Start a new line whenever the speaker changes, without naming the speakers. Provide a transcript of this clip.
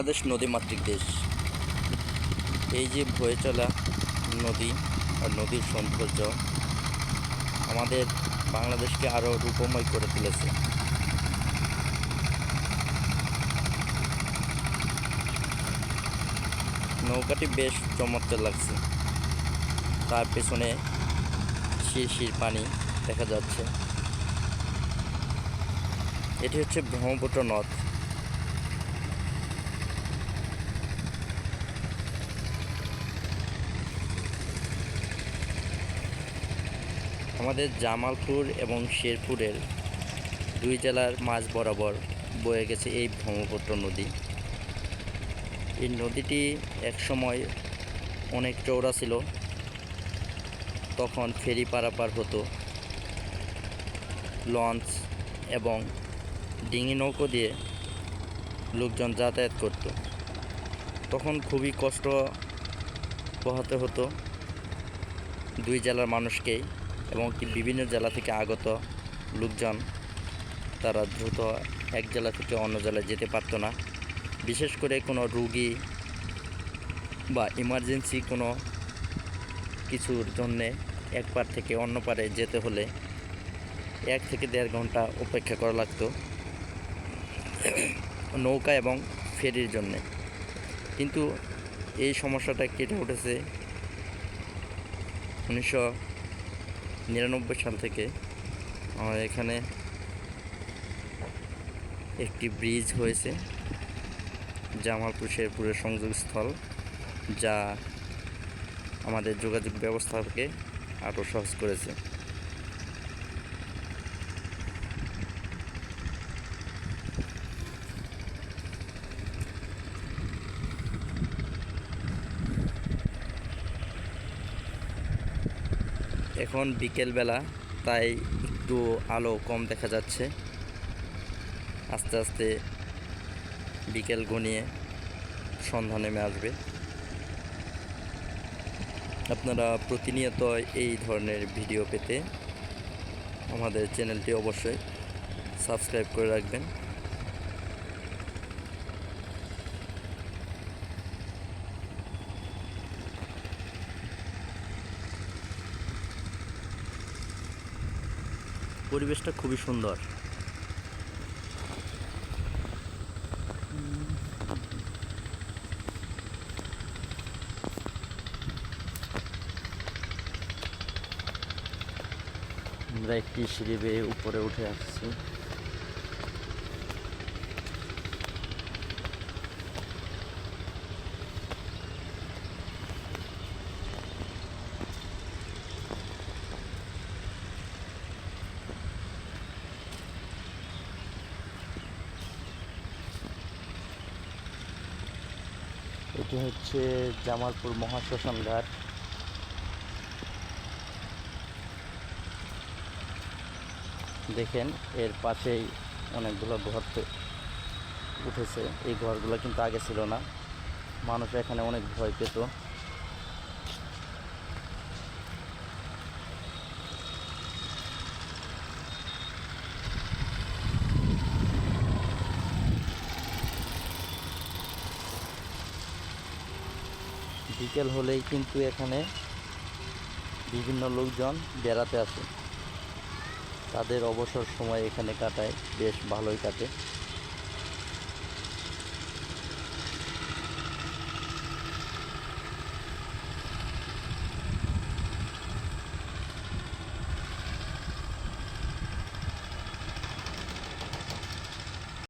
বাংলাদেশ নদীমাতৃক দেশ। এই যে বয়ে চলা নদী আর নদীর সৌন্দর্য আমাদের বাংলাদেশকে আরও রূপময় করে তুলেছে। নৌকাটি বেশ চমৎকার লাগছে। তার পেছনে শিরশির পানি দেখা যাচ্ছে। এটি হচ্ছে ব্রহ্মপুত্র নদ। আমাদের জামালপুর এবং শেরপুরের দুই জেলার মাঝ বরাবর বয়ে গেছে এই ব্রহ্মপুত্র নদী। এই নদীটি একসময় অনেক চওড়া ছিল, তখন ফেরি পারাপার হতো, লঞ্চ এবং ডিঙি নৌকো দিয়ে লোকজন যাতায়াত করত। তখন খুবই কষ্ট পোহাতে হতো দুই জেলার মানুষকেই। এবং কি বিভিন্ন জেলা থেকে আগত লোকজন, তারা দ্রুত এক জেলা থেকে অন্য জেলায় যেতে পারতো না। বিশেষ করে কোনো রুগী বা ইমার্জেন্সি কোনো কিছুর জন্যে এক পার থেকে অন্য পারে যেতে হলে এক থেকে দেড় ঘণ্টা অপেক্ষা করা লাগতো নৌকা এবং ফেরির জন্যে। কিন্তু এই সমস্যাটা কেটে উঠেছে উনিশশো নিরানব্বই সাল থেকে আমাদের এখানে একটি ব্রিজ হয়েছে, জামালপুর শেরপুরের সংযোগস্থল, যা আমাদের যোগাযোগ ব্যবস্থাকে আরও সহজ করেছে। এখন বিকেলবেলা, তাই একটু আলো কম দেখা যাচ্ছে। আস্তে আস্তে বিকেল ঘনিয়ে সন্ধ্যা নেমে আসবে। আপনারা প্রতিনিয়ত এই ধরনের ভিডিও পেতে আমাদের চ্যানেলটি অবশ্যই সাবস্ক্রাইব করে রাখবেন। পরিবেশটা খুবই সুন্দর। আমরা একটি সিঁড়ি বেয়ে উপরে উঠে আসছি। এটি হচ্ছে জামালপুর মহাশ্মশান ঘাট। দেখেন, এর পাশেই অনেকগুলো ঘর উঠেছে। এই ঘরগুলো কিন্তু আগে ছিল না। মানুষ এখানে অনেক ভয় পেত। বিকেল হলেই কিন্তু এখানে বিভিন্ন লোকজন বেড়াতে আসে। তাদের অবসর সময় এখানে কাটায়, বেশ ভালোই কাটে।